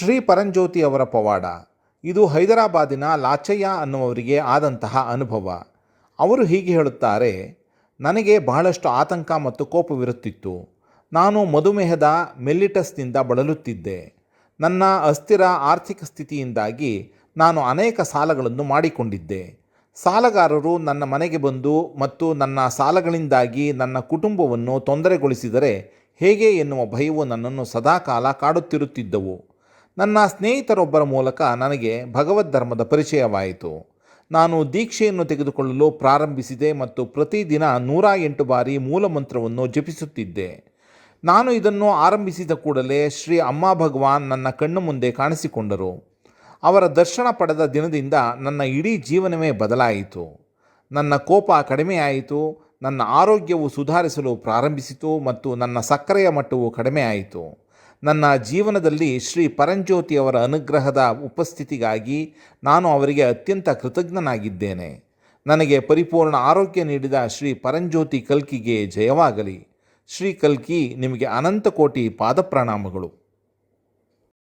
ಶ್ರೀ ಪರಂಜ್ಯೋತಿ ಅವರ ಪವಾಡ. ಇದು ಹೈದರಾಬಾದಿನ ಲಾಚಯ್ಯ ಅನ್ನುವರಿಗೆ ಆದಂತಹ ಅನುಭವ. ಅವರು ಹೀಗೆ ಹೇಳುತ್ತಾರೆ, ನನಗೆ ಬಹಳಷ್ಟು ಆತಂಕ ಮತ್ತು ಕೋಪವಿರುತ್ತಿತ್ತು. ನಾನು ಮಧುಮೇಹದ ಮೆಲ್ಲಿಟಸ್ನಿಂದ ಬಳಲುತ್ತಿದ್ದೆ. ನನ್ನ ಅಸ್ಥಿರ ಆರ್ಥಿಕ ಸ್ಥಿತಿಯಿಂದಾಗಿ ನಾನು ಅನೇಕ ಸಾಲಗಳನ್ನು ಮಾಡಿಕೊಂಡಿದ್ದೆ. ಸಾಲಗಾರರು ನನ್ನ ಮನೆಗೆ ಬಂದು ಮತ್ತು ನನ್ನ ಸಾಲಗಳಿಂದಾಗಿ ನನ್ನ ಕುಟುಂಬವನ್ನು ತೊಂದರೆಗೊಳಿಸಿದರೆ ಹೇಗೆ ಎನ್ನುವ ಭಯವು ನನ್ನನ್ನು ಸದಾಕಾಲ ಕಾಡುತ್ತಿರುತ್ತಿದ್ದವು. ನನ್ನ ಸ್ನೇಹಿತರೊಬ್ಬರ ಮೂಲಕ ನನಗೆ ಭಗವದ್ ಧರ್ಮದ ಪರಿಚಯವಾಯಿತು. ನಾನು ದೀಕ್ಷೆಯನ್ನು ತೆಗೆದುಕೊಳ್ಳಲು ಪ್ರಾರಂಭಿಸಿದೆ ಮತ್ತು ಪ್ರತಿದಿನ ನೂರ ಎಂಟು ಬಾರಿ ಮೂಲಮಂತ್ರವನ್ನು ಜಪಿಸುತ್ತಿದ್ದೆ. ನಾನು ಇದನ್ನು ಆರಂಭಿಸಿದ ಕೂಡಲೇ ಶ್ರೀ ಅಮ್ಮ ಭಗವಾನ್ ನನ್ನ ಕಣ್ಣು ಮುಂದೆ ಕಾಣಿಸಿಕೊಂಡರು. ಅವರ ದರ್ಶನ ಪಡೆದ ದಿನದಿಂದ ನನ್ನ ಇಡೀ ಜೀವನವೇ ಬದಲಾಯಿತು. ನನ್ನ ಕೋಪ ಕಡಿಮೆಯಾಯಿತು, ನನ್ನ ಆರೋಗ್ಯವು ಸುಧಾರಿಸಲು ಪ್ರಾರಂಭಿಸಿತು ಮತ್ತು ನನ್ನ ಸಕ್ಕರೆಯ ಮಟ್ಟವು ಕಡಿಮೆಯಾಯಿತು. ನನ್ನ ಜೀವನದಲ್ಲಿ ಶ್ರೀ ಪರಂಜ್ಯೋತಿಯವರ ಅನುಗ್ರಹದ ಉಪಸ್ಥಿತಿಗಾಗಿ ನಾನು ಅವರಿಗೆ ಅತ್ಯಂತ ಕೃತಜ್ಞನಾಗಿದ್ದೇನೆ. ನನಗೆ ಪರಿಪೂರ್ಣ ಆರೋಗ್ಯ ನೀಡಿದ ಶ್ರೀ ಪರಂಜ್ಯೋತಿ ಕಲ್ಕಿಗೆ ಜಯವಾಗಲಿ. ಶ್ರೀ ಕಲ್ಕಿ ನಿಮಗೆ ಅನಂತ ಕೋಟಿ ಪಾದಪ್ರಣಾಮಗಳು.